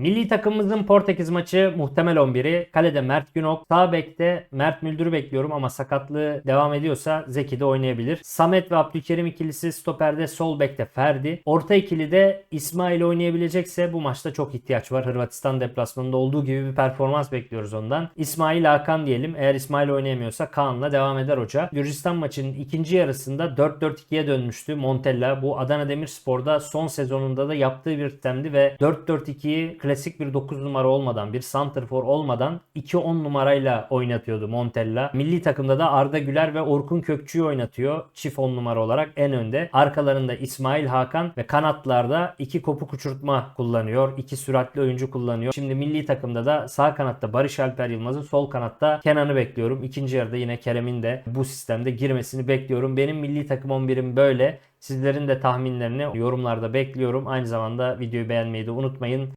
Milli takımımızın Portekiz maçı muhtemel 11'i. Kalede Mert Günok. Sağ bekte Mert Müldür'ü bekliyorum ama sakatlığı devam ediyorsa Zeki de oynayabilir. Samet ve Abdülkerim ikilisi stoperde sol bekte Ferdi. Orta ikili de İsmail oynayabilecekse bu maçta çok ihtiyaç var. Hırvatistan deplasmanında olduğu gibi bir performans bekliyoruz ondan. İsmail Hakan diyelim. Eğer İsmail oynayamıyorsa Kaan'la devam eder hoca. Gürcistan maçının ikinci yarısında 4-4-2'ye dönmüştü Montella. Bu Adana Demirspor'da son sezonunda da yaptığı bir sistemdi ve 4-4-2'yi klasik bir 9 numara olmadan, bir santrfor olmadan 2-10 numarayla oynatıyordu Montella. Milli takımda da Arda Güler ve Orkun Kökçü'yü oynatıyor. Çift 10 numara olarak en önde. Arkalarında İsmail Hakan ve kanatlarda iki kopuk uçurtma kullanıyor. iki süratli oyuncu kullanıyor. Şimdi milli takımda da sağ kanatta Barış Alper Yılmaz'ı, sol kanatta Kenan'ı bekliyorum. İkinci yarıda yine Kerem'in de bu sistemde girmesini bekliyorum. Benim milli takım 11'im böyle. Sizlerin de tahminlerini yorumlarda bekliyorum. Aynı zamanda videoyu beğenmeyi de unutmayın.